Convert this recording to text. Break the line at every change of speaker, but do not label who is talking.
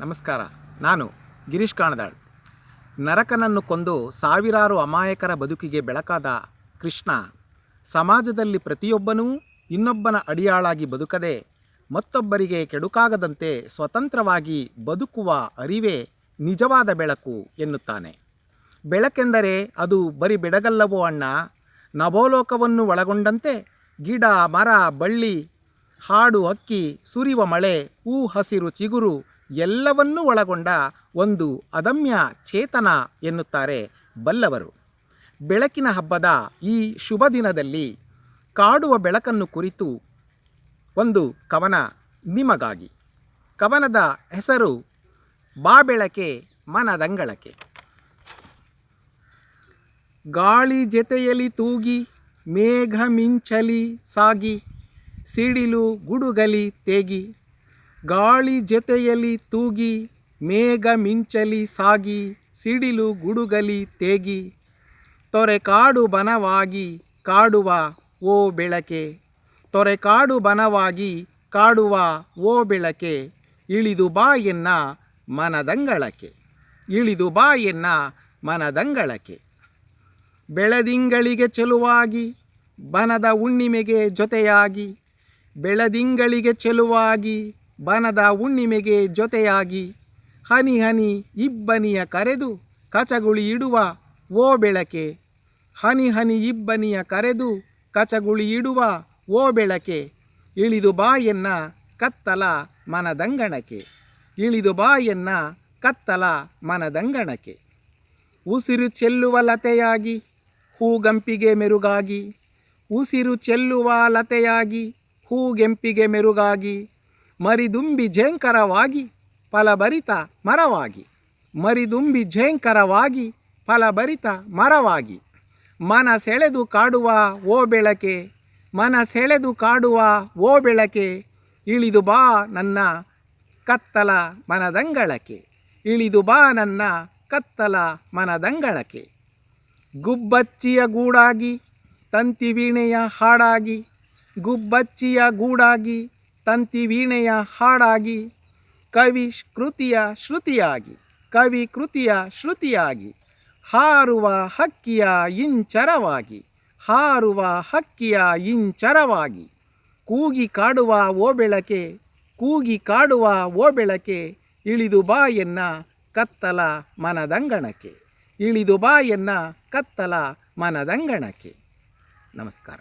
ನಮಸ್ಕಾರ. ನಾನು ಗಿರೀಶ್ ಕಾಣದಾಳ್. ನರಕನನ್ನು ಕೊಂದು ಸಾವಿರಾರು ಅಮಾಯಕರ ಬದುಕಿಗೆ ಬೆಳಕಾದ ಕೃಷ್ಣ, ಸಮಾಜದಲ್ಲಿ ಪ್ರತಿಯೊಬ್ಬನೂ ಇನ್ನೊಬ್ಬನ ಅಡಿಯಾಳಾಗಿ ಬದುಕದೆ ಮತ್ತೊಬ್ಬರಿಗೆ ಕೆಡುಕಾಗದಂತೆ ಸ್ವತಂತ್ರವಾಗಿ ಬದುಕುವ ಅರಿವೇ ನಿಜವಾದ ಬೆಳಕು ಎನ್ನುತ್ತಾನೆ. ಬೆಳಕೆಂದರೆ ಅದು ಬರಿ ಬೆಡಗಲ್ಲವೋ ಅಣ್ಣ, ನಭೋಲೋಕವನ್ನು ಒಳಗೊಂಡಂತೆ ಗಿಡ, ಮರ, ಬಳ್ಳಿ, ಹಾಡು, ಹಕ್ಕಿ, ಸುರಿವ ಮಳೆ, ಹೂ, ಹಸಿರು, ಚಿಗುರು ಎಲ್ಲವನ್ನೂ ಒಳಗೊಂಡ ಒಂದು ಅದಮ್ಯ ಚೇತನ ಎನ್ನುತ್ತಾರೆ ಬಲ್ಲವರು. ಬೆಳಕಿನ ಹಬ್ಬದ ಈ ಶುಭ ದಿನದಲ್ಲಿ ಕಾಡುವ ಬೆಳಕನ್ನು ಕುರಿತು ಒಂದು ಕವನ ನಿಮಗಾಗಿ. ಕವನದ ಹೆಸರು ಬಾ ಬೆಳಕೆ ಮನದಂಗಳಕೆ. ಗಾಳಿ ಜೊತೆಯಲ್ಲಿ ತೂಗಿ, ಮೇಘ ಮಿಂಚಲಿ ಸಾಗಿ, ಸಿಡಿಲು ಗುಡುಗಲಿ ತೇಗಿ ಗಾಳಿ ಜೊತೆಯಲಿ ತೂಗಿ, ಮೇಘ ಮಿಂಚಲಿ ಸಾಗಿ, ಸಿಡಿಲು ಗುಡುಗಲಿ ತೇಗಿ, ತೊರೆ ಕಾಡು ಬನವಾಗಿ ಕಾಡುವ ಓ ಬೆಳಕೆ, ತೊರೆ ಕಾಡು ಬನವಾಗಿ ಕಾಡುವ ಓ ಬೆಳಕೆ, ಇಳಿದು ಬಾ ಎನ್ನ ಮನದಂಗಳಕೆ, ಇಳಿದು ಬಾ ಎನ್ನ ಮನದಂಗಳಕೆ. ಬೆಳದಿಂಗಳಿಗೆ ಚೆಲುವಾಗಿ, ಬನದ ಹುಣ್ಣಿಮೆಗೆ ಜೊತೆಯಾಗಿ, ಬೆಳದಿಂಗಳಿಗೆ ಚೆಲುವಾಗಿ ಬನದ ಹುಣ್ಣಿಮೆಗೆ ಜೊತೆಯಾಗಿ ಹನಿ ಹನಿ ಇಬ್ಬನಿಯ ಕರೆದು ಕಚಗುಳಿ ಇಡುವ ಓ ಬೆಳಕೆ. ಹನಿ ಹನಿ ಇಬ್ಬನಿಯ ಕರೆದು ಕಚಗುಳಿ ಇಡುವ ಓ ಬೆಳಕೆ. ಇಳಿದು ಬಾಯನ್ನ ಕತ್ತಲ ಮನದಂಗಣಕ್ಕೆ. ಇಳಿದು ಬಾಯನ್ನ ಕತ್ತಲ ಮನದಂಗಣಕ್ಕೆ. ಉಸಿರು ಚೆಲ್ಲುವ ಲತೆಯಾಗಿ ಹೂಗಂಪಿಗೆ ಮೆರುಗಾಗಿ. ಉಸಿರು ಚೆಲ್ಲುವ ಲತೆಯಾಗಿ ಹೂಗೆಂಪಿಗೆ ಮೆರುಗಾಗಿ ಮರಿದುಂಬಿ ಝೇಂಕರವಾಗಿ ಫಲಭರಿತ ಮರವಾಗಿ. ಮರಿದುಂಬಿ ಝೇಂಕರವಾಗಿ ಫಲಭರಿತ ಮರವಾಗಿ. ಮನ ಸೆಳೆದು ಕಾಡುವ ಓ ಬೆಳಕೆ ಮನ ಸೆಳೆದು ಕಾಡುವ ಓ ಬೆಳಕೆ, ಇಳಿದು ಬಾ ನನ್ನ ಕತ್ತಲ ಮನದಂಗಳಕ್ಕೆ. ಇಳಿದು ಬಾ ನನ್ನ ಕತ್ತಲ ಮನದಂಗಳಕೆ ಗುಬ್ಬಚ್ಚಿಯ ಗೂಡಾಗಿ ತಂತಿ ವೀಣೆಯ ಹಾಡಾಗಿ, ಗುಬ್ಬಚ್ಚಿಯ ಗೂಡಾಗಿ ತಂತಿ ವೀಣೆಯ ಹಾಡಾಗಿ, ಕವಿ ಕೃತಿಯ ಶ್ರುತಿಯಾಗಿ, ಕವಿ ಕೃತಿಯ ಶ್ರುತಿಯಾಗಿ, ಹಾರುವ ಹಕ್ಕಿಯ ಇಂಚರವಾಗಿ, ಹಾರುವ ಹಕ್ಕಿಯ ಇಂಚರವಾಗಿ, ಕೂಗಿ ಕಾಡುವ ಓ ಬೆಳಕೆ ಕೂಗಿ ಕಾಡುವ ಓ ಬೆಳಕೆ ಇಳಿದು ಬಾ ಎನ್ನ ಕತ್ತಲ ಮನದಂಗಣಕ್ಕೆ, ಇಳಿದು ಬಾ ಎನ್ನ ಕತ್ತಲ ಮನದಂಗಣಕ್ಕೆ. ನಮಸ್ಕಾರ.